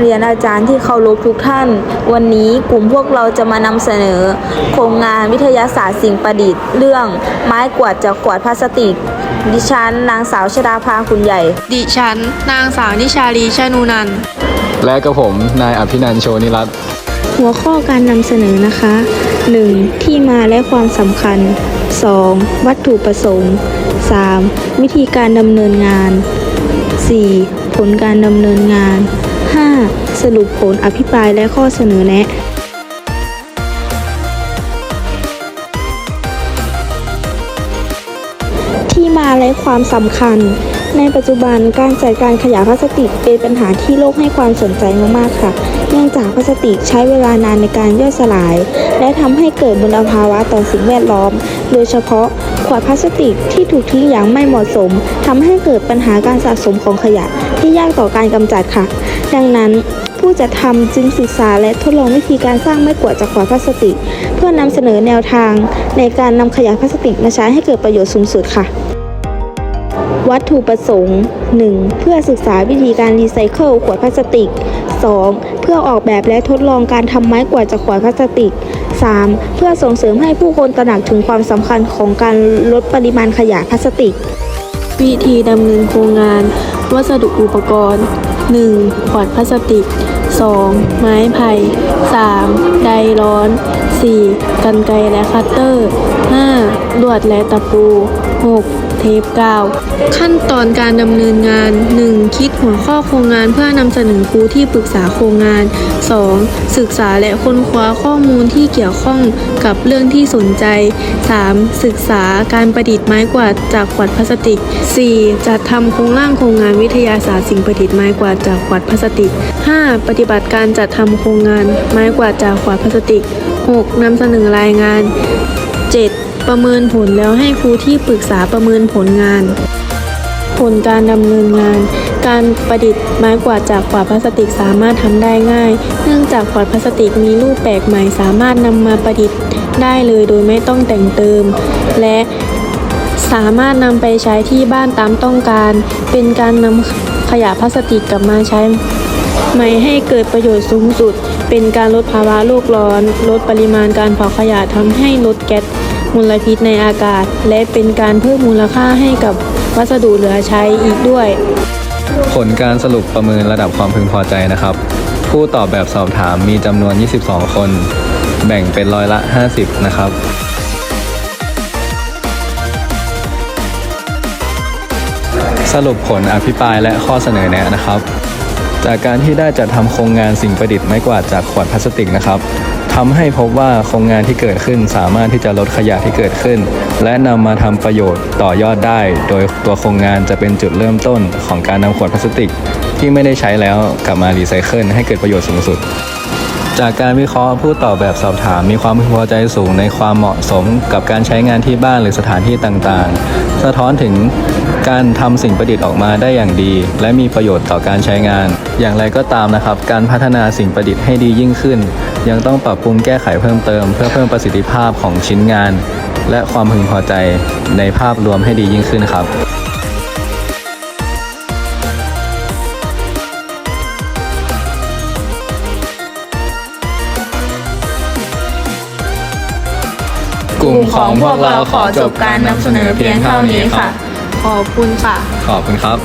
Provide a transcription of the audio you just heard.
เรียนอาจารย์ที่เคารพทุกท่าน วันนี้กลุ่มพวกเราจะมานำเสนอ โครงงานวิทยาศาสตร์สิ่งประดิษฐ์ เรื่องไม้กวาดจากขวดพลาสติก ดิฉัน นางสาวชดาภาคุณใหญ่ ดิฉัน นางสาวนิชาลีชนูนันท์และกับผม นายอภินันท์โชนิรัตน์หัวข้อการนำเสนอนะคะ 1. ที่มาและความสำคัญ 2. วัตถุประสงค์ 3. วิธีการดำเนินงาน 4. ผลการดำเนินงาน 5. ส รุปผลอภิปรายและข้อเสนอแนะที่มาและความสำคัญ ในปัจจุบันการจัดการขยะพลาสติกเป็นปัญหาที่โลกให้ความสนใจมากๆค่ะ เนื่องจากพลาสติกใช้เวลานานในการย่อยสลาย และทำให้เกิดมลภาวะต่อสิ่งแวดล้อม โดยเฉพาะขวดพลาสติกที่ถูกทิ้งอย่างไม่เหมาะสมทำให้เกิดปัญหาการสะสมของขยะที่ยากต่อการกำจัดค่ะ ดังนั้น ผู้จัดทำจึงศึกษาและทดลองวิธีการสร้างไม้กวาดจากขวดพลาสติก เพื่อนำเสนอแนวทาง ในการนำขยะพลาสติกมาใช้ให้เกิดประโยชน์สูงสุดค่ะ วัตถุประสงค์ 1. เพื่อศึกษาวิธีการรีไซเคิลขวดพลาสติก 2. เพื่อออกแบบและทดลองการทำไม้กวาดจากขวดพลาสติก 3. เพื่อส่งเสริมให้ผู้คนตระหนักถึงความสำคัญของการลดปริมาณขยะพลาสติก วิธีดำเนินโครงงาน วัสดุอุปกรณ์ 1. ขวดพลาสติก 2. ไม้ไผ่ 3. ไดร้อน 4. กันไกและคัตเตอร์ 5. ลวดและตะปู 6. เทปกาวขั้นตอนการดำเนินงาน 1. คิดหัวข้อโครงงานเพื่อนำเสนอครูที่ปรึกษาโครงงาน 2. ศึกษาและค้นคว้าข้อมูลที่เกี่ยวข้องกับเรื่องที่สนใจ 3. ศึกษาการประดิษฐ์ไม้กวาดจากขวดพลาสติก 4. จัดทำโครงร่างโครงงานวิทยาศาสตร์สิ่งประดิษฐ์ไม้กวาดจากขวดพลาสติก 5. ปฏิบัติการจัดทำโครงงานไม้กวาดจากขวดพลาสติก 6. นำเสนอรายงาน 7. ประเมินผลแล้วให้ครูที่ปรึกษาประเมินผลงาน ผลการดำเนินงาน การประดิษฐ์ไม้กวาดจากขวดพลาสติกสามารถทำได้ง่าย เนื่องจากขวดพลาสติกมีรูปแปลกใหม่สามารถนำมาประดิษฐ์ได้เลยโดยไม่ต้องแต่งเติม และสามารถนำไปใช้ที่บ้านตามต้องการ เป็นการนำขยะพลาสติกกลับมาใช้ใหม่ให้เกิดประโยชน์สูงสุด เป็นการลดภาวะโลกร้อน ลดปริมาณการเผาขยะทำให้ลดแก๊ส มลพิษในอากาศ และเป็นการเพิ่มมูลค่าให้กับวัสดุเหลือใช้อีกด้วย ผลการสรุปประเมินระดับความพึงพอใจนะครับ ผู้ตอบแบบสอบถามมีจำนวน 22 คน แบ่งเป็นร้อยละ 50 นะครับสรุปผลอภิปรายและข้อเสนอแนะนะครับ จากการที่ได้จัดทำโครงงานสิ่งประดิษฐ์ไม้กวาดจากขวดพลาสติกนะครับทำให้พบว่าโครงงานที่เกิดขึ้นสามารถที่จะลดขยะที่เกิดขึ้น และนำมาทำประโยชน์ต่อยอดได้ โดยตัวโครงงานจะเป็นจุดเริ่มต้นของการนำขวดพลาสติก ที่ไม่ได้ใช้แล้วกลับมารีไซเคิลให้เกิดประโยชน์สูงสุดจากการวิเคราะห์ผู้ตอบแบบสอบถามมีความพึงพอใจสูงในความเหมาะสมกับการใช้งานที่บ้านหรือสถานที่ต่างๆ สะท้อนถึง การทำสิ่งประดิษฐ์ออกมาได้อย่างดี และมีประโยชน์ต่อการใช้งาน อย่างไรก็ตามนะครับ การพัฒนาสิ่งประดิษฐ์ให้ดียิ่งขึ้น ยังต้องปรับปรุงแก้ไขเพิ่มเติม เพื่อเพิ่มประสิทธิภาพของชิ้นงาน และความพึงพอใจในภาพรวมให้ดียิ่งขึ้นครับกลุ่มของพวกเราขอจบการนำเสนอเพียงเท่านี้ค่ะ ขอบคุณค่ะ ขอบคุณครับ